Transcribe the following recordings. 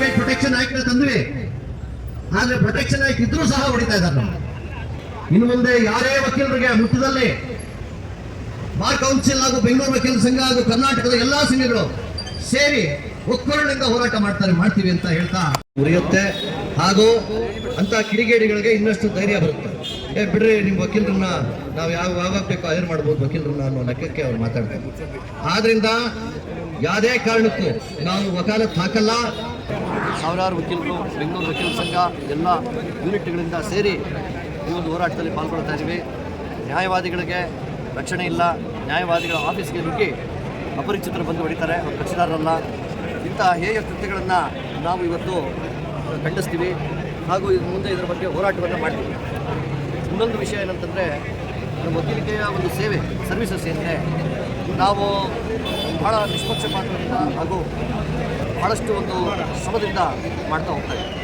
Advocate protection ಆಯ್ಕೆ ತಂದ್ವಿ. ಆದ್ರೆ protection ಆಯ್ಕೆ ಇದ್ರೂ ಸಹ ಹೊಡಿತಾ ಇದ್ದಾರೆ. ಇನ್ನು ಮುಂದೆ ಯಾರೇ ವಕೀಲರಿಗೆ ಮುಟ್ಟದಲ್ಲಿ ಬಾರ್ ಕೌನ್ಸಿಲ್ ಹಾಗೂ ಬೆಂಗಳೂರು ವಕೀಲ ಸಂಘ ಹಾಗೂ ಕರ್ನಾಟಕದ ಎಲ್ಲಾ ಸಂಘಗಳು ಸೇರಿ ಒಕ್ಕೊರಳಿಂದ ಹೋರಾಟ ಮಾಡ್ತಾರೆ, ಮಾಡ್ತೀವಿ ಅಂತ ಹೇಳ್ತಾ ಉರಿಯುತ್ತೆ. ಹಾಗೂ ಅಂತ ಕಿಡಿಗೇಡಿಗಳಿಗೆ ಇನ್ನಷ್ಟು ಧೈರ್ಯ ಬರುತ್ತೆ. ಏ, ಬಿಡ್ರಿ ನಿಮ್ ವಕೀಲರನ್ನ ನಾವು ಯಾವ, ಯಾವಾಗ ಬೇಕೋ ಹೈರ್ ಮಾಡ್ಬೋದು ವಕೀಲರನ್ನ ಅನ್ನೋ ಲೆಕ್ಕಕ್ಕೆ ಅವ್ರು ಮಾತಾಡ್ತಾರೆ ಆದ್ರಿಂದ ಯಾವುದೇ ಕಾರಣಕ್ಕೂ ನಾವು ವಕಾಲತ್ ಹಾಕಲ್ಲ. ಸಾವಿರಾರು ವಕೀಲರು, ಬೆಂಗಳೂರು ವಕೀಲ ಸಂಘ, ಎಲ್ಲ ಯೂನಿಟ್ಗಳಿಂದ ಸೇರಿ ಈ ಒಂದು ಹೋರಾಟದಲ್ಲಿ ಪಾಲ್ಗೊಳ್ತಾ ಇದ್ದೀವಿ. ನ್ಯಾಯವಾದಿಗಳಿಗೆ ರಕ್ಷಣೆ ಇಲ್ಲ. ನ್ಯಾಯವಾದಿಗಳ ಆಫೀಸ್ಗೆ ನುಗ್ಗಿ ಅಪರಿಚಿತರು ಬಂದು ಹೊಡಿತಾರೆ. ಅವ್ರು ಕಕ್ಷಿದಾರರಲ್ಲ. ಇಂಥ ಹೇಯ ಕೃತ್ಯಗಳನ್ನು ನಾವು ಇವತ್ತು ಖಂಡಿಸ್ತೀವಿ. ಹಾಗೂ ಇದು ಮುಂದೆ ಇದರ ಬಗ್ಗೆ ಹೋರಾಟವನ್ನು ಮಾಡ್ತೀವಿ. ಇನ್ನೊಂದು ವಿಷಯ ಏನಂತಂದರೆ, ನಮ್ಮ ವಕೀಲಿಕೆಯ ಒಂದು ಸೇವೆ, ಸರ್ವಿಸಸ್ ಏನಿದೆ, ನಾವು ಬಹಳ ನಿಷ್ಪಕ್ಷಪಾತದಿಂದ ಹಾಗೂ ಭಾಳಷ್ಟು ಒಂದು ಶ್ರಮದಿಂದ ಮಾಡ್ತಾ ಹೋಗ್ತಾ ಇದ್ದೀವಿ.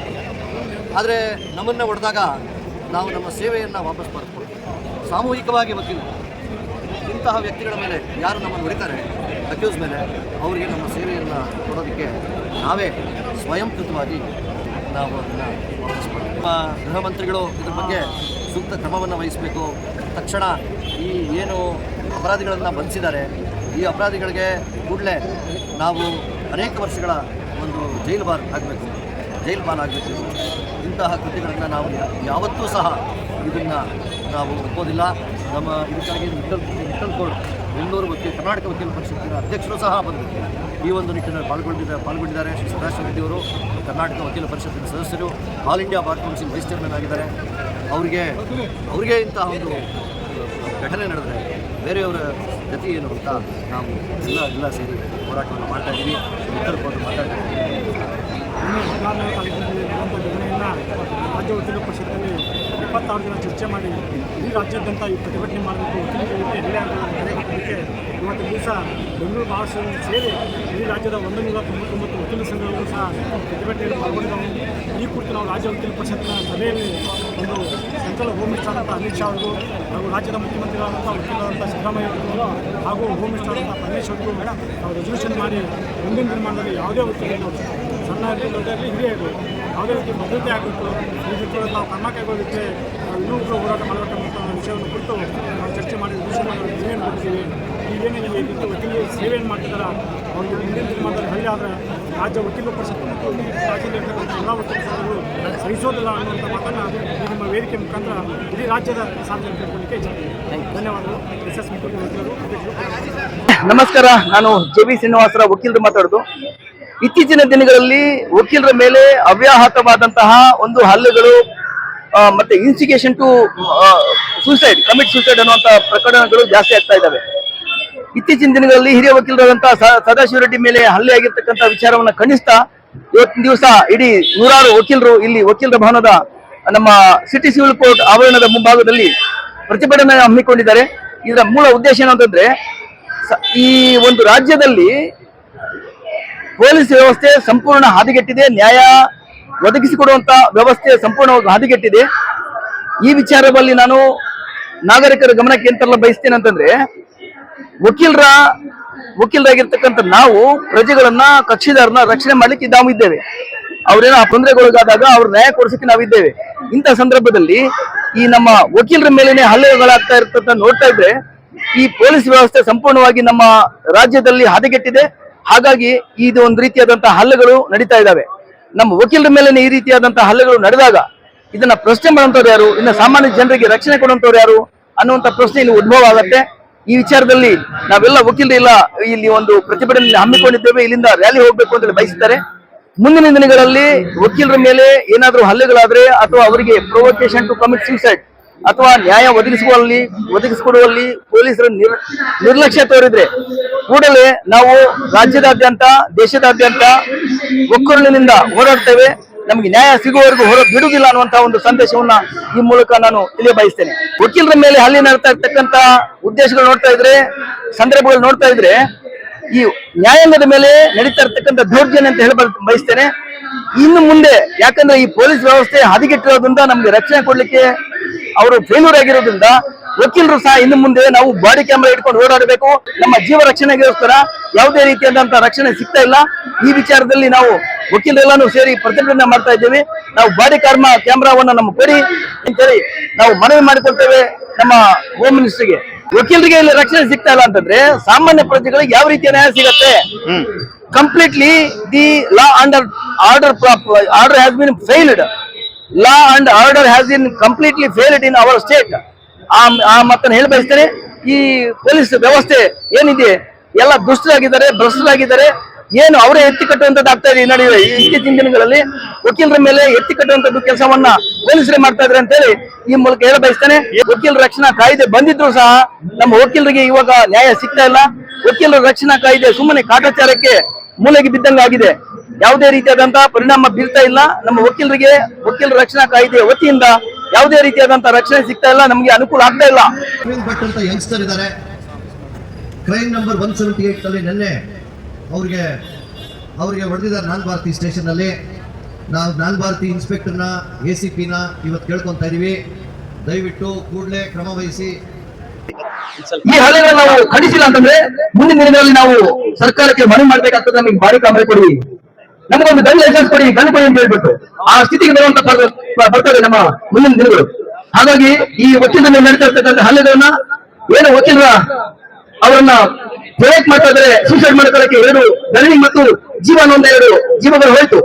ಆದರೆ ನಮ್ಮನ್ನು ಹೊಡೆದಾಗ ನಾವು ನಮ್ಮ ಸೇವೆಯನ್ನು ವಾಪಸ್ ಪಡೆದುಕೊಳ್ತೀವಿ ಸಾಮೂಹಿಕವಾಗಿ ವಕೀಲರು ಇಂತಹ ವ್ಯಕ್ತಿಗಳ ಮೇಲೆ ಯಾರು ನಮ್ಮನ್ನು ಹೊಡಿತಾರೆ, ಅಕ್ಯೂಸ್ ಮೇಲೆ ಅವರಿಗೆ ನಮ್ಮ ಸೇವೆಯನ್ನು ಕೊಡೋದಕ್ಕೆ ನಾವೇ ಸ್ವಯಂಕೃತವಾಗಿ ನಾವು ಅದನ್ನು ವಾಪಸ್ ನಮ್ಮ ಗೃಹ ಮಂತ್ರಿಗಳು ಇದ್ರ ಬಗ್ಗೆ ಸೂಕ್ತ ಕ್ರಮವನ್ನು ವಹಿಸಬೇಕು. ತಕ್ಷಣ ಈ ಏನು ಅಪರಾಧಿಗಳನ್ನು ಬಂಧಿಸಿದ್ದಾರೆ, ಈ ಅಪರಾಧಿಗಳಿಗೆ ಕೂಡಲೇ ನಾವು ಅನೇಕ ವರ್ಷಗಳ ಒಂದು ಜೈಲು ಬಾರ್ ಆಗಬೇಕು. ಜೈಲು ಬಾರ್ ಆಗಬೇಕು ಇಂತಹ ಕೃತಿಗಳನ್ನು ನಾವು ಯಾವತ್ತೂ ಸಹ ಇದನ್ನು ನಾವು ಒಪ್ಪೋದಿಲ್ಲ. ನಮ್ಮ ಇದಕ್ಕಾಗಿ ಮಿಟ್ಟಲ್ ಮಿಟ್ಟಲ್ ಕೋರ್ಟ್, ಬೆಂಗಳೂರು ವಕೀಲ, ಕರ್ನಾಟಕ ವಕೀಲ ಪರಿಷತ್ತಿನ ಅಧ್ಯಕ್ಷರು ಸಹ ಬಂದು ಈ ಒಂದು ನಿಟ್ಟಿನಲ್ಲಿ ಪಾಲ್ಗೊಂಡಿದ್ದ ಪಾಲ್ಗೊಂಡಿದ್ದಾರೆ ಶ್ರೀ ಸದಾಶಿವ ರೆಡ್ಡಿಯವರು ಕರ್ನಾಟಕ ವಕೀಲ ಪರಿಷತ್ತಿನ ಸದಸ್ಯರು, all India bar council vice chairman ಆಗಿದ್ದಾರೆ. ಅವರಿಗೆ ಅವರಿಗೆ ಇಂತಹ ಒಂದು ಘಟನೆ ನಡೆದರೆ ಬೇರೆಯವರ ಗತಿ ಏನು ಅಂತ ನಾವು ಎಲ್ಲ ಎಲ್ಲ ಸೇರಿ ಹೋರಾಟವನ್ನು ಮಾಡ್ತಾ ಇದ್ದೀವಿ ಕೋರ್ಟ್ ಮಾತಾಡ್ತಾ ಇದ್ದೀವಿ ರಾಜ್ಯ ಉದ್ಯೋಗ ಪರಿಷತ್ತಲ್ಲಿ ಇಪ್ಪತ್ತಾರು ಜನ ಚರ್ಚೆ ಮಾಡಿ ಈ ರಾಜ್ಯಾದ್ಯಂತ ಈ ಪ್ರತಿಭಟನೆ ಮಾಡಬೇಕು ವಕೀಲರಿಗೆ ಎಲ್ಲ ಕರೆಗೆ ಇವತ್ತು ದಿವಸ ಬೆಂಗಳೂರು ಭಾಷೆಯಲ್ಲಿ ಸೇರಿ ಈ ರಾಜ್ಯದ ಒಂದು ನೂರ ತೊಂಬತ್ತೊಂಬತ್ತು ವಕೀಲ ಸಂಘಗಳು ಸಹ ಪ್ರತಿಭಟನೆಯಲ್ಲಿ ಪಾಲ್ಗೊಂಡಿದ್ದವು. ಈ ಕುರಿತು ನಾವು ರಾಜ್ಯ ವಕೀಲ ಪರಿಷತ್ನ ಸಭೆಯಲ್ಲಿ ಒಂದು ಸೆಂಟ್ರಲ್ ಹೋಮ್ ಮಿನಿಸ್ಟರ್ ಅಂತ ಅಮಿತ್ ಶಾ ಅವರು ಹಾಗೂ ರಾಜ್ಯದ ಮುಖ್ಯಮಂತ್ರಿಗಳಾದಂಥ ವಕೀಲರಾದಂಥ ಸಿದ್ದರಾಮಯ್ಯ ಅವರು ಹಾಗೂ ಹೋಮ್ ಮಿನಿಸ್ಟರ್ ಅಂತ ಪರಮೇಶ್ ಅವರು ನಾವು ರೆಸಲ್ಯೂಷನ್ ಮಾಡಿ ಮುಂದಿನ ನಿರ್ಮಾಣದಲ್ಲಿ ಯಾವುದೇ ವಕೀಲರು ಸಣ್ಣ ಇರಲಿ ದೊಡ್ಡ ಹಿರಿಯ ಇರಲಿ ಯಾವುದೇ ರೀತಿ ಭದ್ರತೆ ಆಗಬೇಕು ಈ ನಾವು ಕ್ರಮ ಕೈಗೊಳ್ಳಲಿಕ್ಕೆ ಇನ್ನೂ ಹೋರಾಟ ಮಾಡಬೇಕಂತ ವಿಷಯವನ್ನು ಕುರಿತು ನಾವು ಚರ್ಚೆ ಮಾಡಿ ವಿಷಯ ಏನು ಕೊಡ್ತೀವಿ ಈಗೇನು ಈ ರೀತಿ ವಕೀಲ ಸೇವೆಯನ್ನು ಮಾಡ್ತಿದ್ದಾರೆ ಅವ್ರಿಗೆ ಮುಂದಿನ ದಿನಮಾನದಲ್ಲಿ ಹಳ್ಳಿ ಆದರೆ ರಾಜ್ಯ ವಕೀಲರ ಪರಿಷತ್ತು ರಾಜ್ಯದಲ್ಲಿರ್ತಕ್ಕಂಥ ಎಲ್ಲ ವಕೀಲ ಸಂಘಗಳು ಸಹಿಸೋದಿಲ್ಲ ಅನ್ನುವಂಥ ಮಾತನ್ನು ನಿಮ್ಮ ವೇದಿಕೆ ಮುಖಾಂತರ ಇಡೀ ರಾಜ್ಯದ ಸಾರ್ವಜನಿಕರಿಗೆ ಧನ್ಯವಾದಗಳು. ಎಸ್ ಎಸ್ ನಮಸ್ಕಾರ, ನಾನು ಜೆ ಬಿ ಶ್ರೀನಿವಾಸರ ವಕೀಲರು ಮಾತಾಡೋದು. ಇತ್ತೀಚಿನ ದಿನಗಳಲ್ಲಿ ವಕೀಲರ ಮೇಲೆ ಅವ್ಯಾಹತವಾದಂತಹ ಒಂದು ಹಲ್ಲುಗಳು ಮತ್ತೆ instigation to suicide commit suicide ಅನ್ನುವಂತಹ ಪ್ರಕರಣಗಳು ಜಾಸ್ತಿ ಆಗ್ತಾ ಇದ್ದಾವೆ. ಇತ್ತೀಚಿನ ದಿನಗಳಲ್ಲಿ ಹಿರಿಯ ವಕೀಲರಾದಂತಹ ಸದಾಶಿವ ರೆಡ್ಡಿ ಮೇಲೆ ಹಲ್ಲೆ ಆಗಿರ್ತಕ್ಕಂಥ ವಿಚಾರವನ್ನ ಖಂಡಿಸ್ತಾ ಇವತ್ತಿನ ದಿವಸ ಇಡೀ ನೂರಾರು ವಕೀಲರು ಇಲ್ಲಿ ವಕೀಲರ ಭವನದ ನಮ್ಮ ಸಿಟಿ ಸಿವಿಲ್ ಕೋರ್ಟ್ ಆವರಣದ ಮುಂಭಾಗದಲ್ಲಿ ಪ್ರತಿಭಟನೆ ಹಮ್ಮಿಕೊಂಡಿದ್ದಾರೆ. ಇದರ ಮೂಲ ಉದ್ದೇಶ ಏನು ಅಂತಂದ್ರೆ ಈ ಒಂದು ರಾಜ್ಯದಲ್ಲಿ ಪೊಲೀಸ್ ವ್ಯವಸ್ಥೆ ಸಂಪೂರ್ಣ ಹಾದಿಗೆಟ್ಟಿದೆ. ನ್ಯಾಯ ಒದಗಿಸಿಕೊಡುವಂತ ವ್ಯವಸ್ಥೆ ಸಂಪೂರ್ಣವಾಗಿ ಹಾದಿಗೆಟ್ಟಿದೆ. ಈ ವಿಚಾರದಲ್ಲಿ ನಾನು ನಾಗರಿಕರ ಗಮನಕ್ಕೆ ಎಂತೆಲ್ಲ ಬಯಸ್ತೇನೆ ಅಂತಂದ್ರೆ, ವಕೀಲರ, ವಕೀಲರಾಗಿರ್ತಕ್ಕಂಥ ನಾವು ಪ್ರಜೆಗಳನ್ನ ಕಕ್ಷಿದಾರನ ರಕ್ಷಣೆ ಮಾಡ್ಲಿಕ್ಕೆ ನಾವು ಇದ್ದೇವೆ. ಅವ್ರೇನೋ ತೊಂದರೆಗೊಳಗಾದಾಗ ಅವ್ರ ನ್ಯಾಯ ಕೊಡಿಸಕ್ಕೆ ನಾವಿದ್ದೇವೆ ಇಂಥ ಸಂದರ್ಭದಲ್ಲಿ ಈ ನಮ್ಮ ವಕೀಲರ ಮೇಲೇನೆ ಹಲ್ಲೆಗಳಾಗ್ತಾ ಇರ್ತಂತ ನೋಡ್ತಾ ಇದ್ರೆ, ಈ ಪೊಲೀಸ್ ವ್ಯವಸ್ಥೆ ಸಂಪೂರ್ಣವಾಗಿ ನಮ್ಮ ರಾಜ್ಯದಲ್ಲಿ ಹದಗೆಟ್ಟಿದೆ. ಹಾಗಾಗಿ ಇದು ಒಂದು ರೀತಿಯಾದಂತಹ ಹಲ್ಲೆಗಳು ನಡೀತಾ ಇದ್ದಾವೆ. ನಮ್ಮ ವಕೀಲರ ಮೇಲೆ ಈ ರೀತಿಯಾದಂತಹ ಹಲ್ಲೆಗಳು ನಡೆದಾಗ ಇದನ್ನ ಪ್ರಶ್ನೆ ಮಾಡುವಂತವ್ರು ಯಾರು? ಇನ್ನು ಸಾಮಾನ್ಯ ಜನರಿಗೆ ರಕ್ಷಣೆ ಕೊಡುವಂತವ್ರು ಯಾರು? ಅನ್ನುವಂತ ಪ್ರಶ್ನೆ ಇಲ್ಲಿ ಉದ್ಭವ ಆಗತ್ತೆ. ಈ ವಿಚಾರದಲ್ಲಿ ನಾವೆಲ್ಲ ವಕೀಲರು ಇಲ್ಲ, ಇಲ್ಲಿ ಒಂದು ಪ್ರತಿಭಟನೆ ಹಮ್ಮಿಕೊಂಡಿದ್ದೇವೆ, ಇಲ್ಲಿಂದ ರ್ಯಾಲಿ ಹೋಗ್ಬೇಕು ಅಂತ ಹೇಳಿ ಬಯಸಿದ್ದಾರೆ ಮುಂದಿನ ದಿನಗಳಲ್ಲಿ ವಕೀಲರ ಮೇಲೆ ಏನಾದರೂ ಹಲ್ಲೆಗಳಾದ್ರೆ ಅಥವಾ ಅವರಿಗೆ ಪ್ರೊವೊಕೇಶನ್ ಟು ಕಮಿಟ್ ಸೂಸೈಡ್ ಅಥವಾ ನ್ಯಾಯ ಒದಗಿಸುವಲ್ಲಿ ಒದಗಿಸಿಕೊಡುವಲ್ಲಿ ಪೊಲೀಸರ ನಿರ್, ನಿರ್ಲಕ್ಷ್ಯ ತೋರಿದ್ರೆ ಕೂಡಲೇ ನಾವು ರಾಜ್ಯದಾದ್ಯಂತ, ದೇಶದಾದ್ಯಂತ ಒಕ್ಕೂರಿನಿಂದ ಹೋರಾಡ್ತೇವೆ. ನಮಗೆ ನ್ಯಾಯ ಸಿಗುವವರೆಗೂ ಹೊರ ಬಿಡುವುದಿಲ್ಲ ಅನ್ನುವಂತಹ ಒಂದು ಸಂದೇಶವನ್ನ ಈ ಮೂಲಕ ನಾನು ತಿಳಿಯ ಬಯಸ್ತೇನೆ. ವಕೀಲರ ಮೇಲೆ ಹಲ್ಲೆ ನಡೆತಾ ಇರ್ತಕ್ಕಂತ ಉದ್ದೇಶಗಳು ನೋಡ್ತಾ ಇದ್ರೆ, ಸಂದರ್ಭಗಳು ನೋಡ್ತಾ ಇದ್ರೆ, ಈ ನ್ಯಾಯಾಂಗದ ಮೇಲೆ ನಡೀತಾ ಇರ್ತಕ್ಕಂಥ ದೌರ್ಜನ್ಯ ಅಂತ ಹೇಳ ಬಯಸ್ತೇನೆ. ಇನ್ನು ಮುಂದೆ ಯಾಕಂದ್ರೆ ಈ ಪೊಲೀಸ್ ವ್ಯವಸ್ಥೆ ಹದಗೆಟ್ಟಿರೋದ್ರಿಂದ ನಮ್ಗೆ ರಕ್ಷಣೆ ಕೊಡ್ಲಿಕ್ಕೆ ಅವರು ಫೇಲ್ಯೂರ್ ಆಗಿರೋದ್ರಿಂದ ವಕೀಲರು ಸಹ ಇನ್ನು ಮುಂದೆ ನಾವು ಬಾಡಿ ಕ್ಯಾಮೆರಾ ಇಟ್ಕೊಂಡು ಓಡಾಡಬೇಕು. ನಮ್ಮ ಜೀವ ರಕ್ಷಣೆಗೋಸ್ಕರ ಯಾವುದೇ ರೀತಿಯಾದಂತಹ ರಕ್ಷಣೆ ಸಿಗ್ತಾ ಇಲ್ಲ. ಈ ವಿಚಾರದಲ್ಲಿ ನಾವು ವಕೀಲರೆಲ್ಲಾನು ಸೇರಿ ಪ್ರತಿಭಟನೆ ಮಾಡ್ತಾ ಇದ್ದೇವೆ. ನಾವು ಬಾಡಿ ಕಾರ್ಮ ಕ್ಯಾಮ್ರಾವನ್ನ ನಮ್ಮ ಕೊಡಿ ಅಂತೇಳಿ ನಾವು ಮನವಿ ಮಾಡಿಕೊಳ್ತೇವೆ ನಮ್ಮ ಹೋಮ್ ಮಿನಿಸ್ಟರ್ಗೆ ವಕೀಲರಿಗೆ ಇಲ್ಲಿ ರಕ್ಷಣೆ ಸಿಗ್ತಾ ಇಲ್ಲ ಅಂತಂದ್ರೆ ಸಾಮಾನ್ಯ ಪ್ರಜೆಗಳಿಗೆ ಯಾವ ರೀತಿಯ ನ್ಯಾಯ ಸಿಗತ್ತೆ? Completely the law and order order has been failed law and order has been completely failed in our state ಆ ಮತ್ತೆ ಹೇಳಿ ಬಯಸ್ತೇನೆ. ಈ ಪೊಲೀಸ್ ವ್ಯವಸ್ಥೆ ಏನಿದೆ? ಎಲ್ಲ ದುಷ್ಟರಾಗಿದ್ದಾರೆ, ಭ್ರಷ್ಟರಾಗಿದ್ದಾರೆ. ಏನು ಅವರೇ ಎತ್ತಿ ಕಟ್ಟುವಂತದ್ದು ಆಗ್ತಾ ಇದೆ ನಡೆಯುವ ಇತ್ತೀಚಿನ ದಿನಗಳಲ್ಲಿ ವಕೀಲರ ಮೇಲೆ ಎತ್ತಿ ಕಟ್ಟುವಂತದ್ದು ಕೆಲಸವನ್ನ ಪೊಲೀಸರೇ ಮಾಡ್ತಾ ಇದ್ರೆ ಅಂತ ಹೇಳಿ ಈ ಮೂಲಕ ಹೇಳ ಬಯಸ್ತೇನೆ. ವಕೀಲರ ರಕ್ಷಣಾ ಕಾಯ್ದೆ ಬಂದಿದ್ರು ಸಹ ನಮ್ಮ ವಕೀಲರಿಗೆ ಇವಾಗ ನ್ಯಾಯ ಸಿಗ್ತಾ ಇಲ್ಲ. ವಕೀಲರ ರಕ್ಷಣಾ ಕಾಯ್ದೆ ಸುಮ್ಮನೆ ಕಾಟಾಚಾರಕ್ಕೆ ಮೂಲೆಗೆ ಬಿದ್ದಂಗಾಗಿದೆ. ಯಾವುದೇ ರೀತಿಯಾದಂತಹ ಪರಿಣಾಮ ಬೀರ್ತಾ ಇಲ್ಲ. ನಮ್ಮ ವಕೀಲರಿಗೆ ವಕೀಲ ರಕ್ಷಣಾ ಕಾಯ್ದೆಯ ವತಿಯಿಂದ ಯಾವುದೇ ರೀತಿಯಾದಂತಹ ರಕ್ಷಣೆ ಸಿಗ್ತಾ ಇಲ್ಲ ನಮಗೆ ಅನುಕೂಲ ಆಗ್ತಾ ಇಲ್ಲ. ಭಟ್ ಅಂತ ಯಂಗ್ಸ್ಟರ್ ಇದ್ದಾರೆ. Crime number one seventy eight ಅಲ್ಲಿ ನಿನ್ನೆ ಅವ್ರಿಗೆ ಅವ್ರಿಗೆ ಹೊಡೆದಿದ್ದಾರೆ ನಾನ್ ಭಾರತಿ ಸ್ಟೇಷನ್ ಅಲ್ಲಿ. ನಾವು ನಾನ್ ಭಾರತಿ ಇನ್ಸ್ಪೆಕ್ಟರ್ನ ಎ ಸಿ ಪಿನ ಇವತ್ತು ಕೇಳ್ಕೊಂತಾ ಇದೀವಿ. ದಯವಿಟ್ಟು ಕೂಡಲೇ ಕ್ರಮ ವಹಿಸಿ. ಈ ಹಳೆಗಳನ್ನ ನಾವು ಖಂಡಿಸಿಲ್ಲ ಅಂತಂದ್ರೆ ಮುಂದಿನ ದಿನಗಳಲ್ಲಿ ನಾವು ಸರ್ಕಾರಕ್ಕೆ ಮನವಿ ಮಾಡ್ಬೇಕಾಗ್ತದೆ ನಮಗೆ ಭಾರಿ ಕಾಮರೆ ಕೊಡಿ. ನಮಗೊಂದು ಗನ್ ಲೈಸೆನ್ಸ್ ಕೊಡಿ ಗನ್ ಕೊಡಿ ಅಂತ ಹೇಳ್ಬಿಟ್ಟು ಆ ಸ್ಥಿತಿಗೆ ಬರುವಂತ ಬರ್ತದೆ ನಮ್ಮ ಮುಂದಿನ ದಿನಗಳು. ಹಾಗಾಗಿ ಈ ವಕೀಲರ ಮೇಲೆ ನಡೀತಾ ಇರ್ತಕ್ಕಂಥ ಹಲ್ಲೆಗಳನ್ನ ಏನು ವಕೀಲರ ಅವರನ್ನ ಪ್ರೊವೈಡ್ ಮಾಡ್ತಾ ಇದ್ರೆ ಸೂಸೈಡ್ ಮಾಡ್ಕೊಳ್ಳಕ್ಕೆ ಎರಡು ಗಣಿ ಮತ್ತು ಜೀವನ ಒಂದ ಎರಡು ಜೀವಗಳು ಹೋಯ್ತು.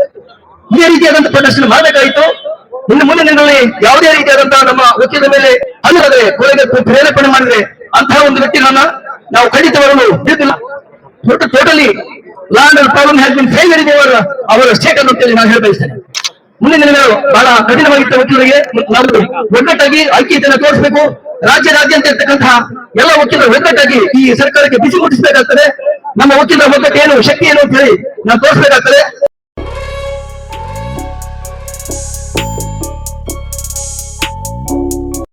ಈ ರೀತಿಯಾದಂತ ಪ್ರದರ್ಶನ ಮಾಡಬೇಕಾಯಿತು ಇನ್ನು ಮುಂದಿನ ದಿನಗಳಲ್ಲಿ ಯಾವುದೇ ರೀತಿಯಾದಂತಹ ನಮ್ಮ ವಕೀಲರ ಮೇಲೆ ಹಲ್ಲಾದ್ರೆ ಕೊಲೆಗೆ ಪ್ರೇರೇಪಣೆ ಮಾಡಿದ್ರೆ ಅಂತಹ ಒಂದು ವ್ಯಕ್ತಿಗಳನ್ನ ನಾವು ಖಂಡಿತವಾಗಲು ಬಿಡುತ್ತಿಲ್ಲ. Totally law and problem has been in our ಅವರ ಸ್ಟೇಟ್ ಅಂತೇಳಿ ನಾನು ಮುಂದಿನ ದಿನಗಳು ಬಹಳ ಕಠಿಣವಾಗಿತ್ತು ವಕೀಲರಿಗೆ. ನಾವು ಒಗ್ಗಟ್ಟಾಗಿ ಐಕ್ಯತೆಯನ್ನು ತೋರಿಸಬೇಕು. ರಾಜ್ಯದಾದ್ಯಂತ ಇರ್ತಕ್ಕಂತಹ ಎಲ್ಲ ವಕೀಲರು ಒಗ್ಗಟ್ಟಾಗಿ ಈ ಸರ್ಕಾರಕ್ಕೆ ಬಿಸಿ ಮುಟ್ಟಿಸಬೇಕಾಗ್ತದೆ. ನಮ್ಮ ವಕೀಲರ ಒಗ್ಗಟ್ಟು ಏನು, ಶಕ್ತಿ ಏನು ಅಂತ ಹೇಳಿ ನಾವು ತೋರಿಸಬೇಕಾಗ್ತದೆ.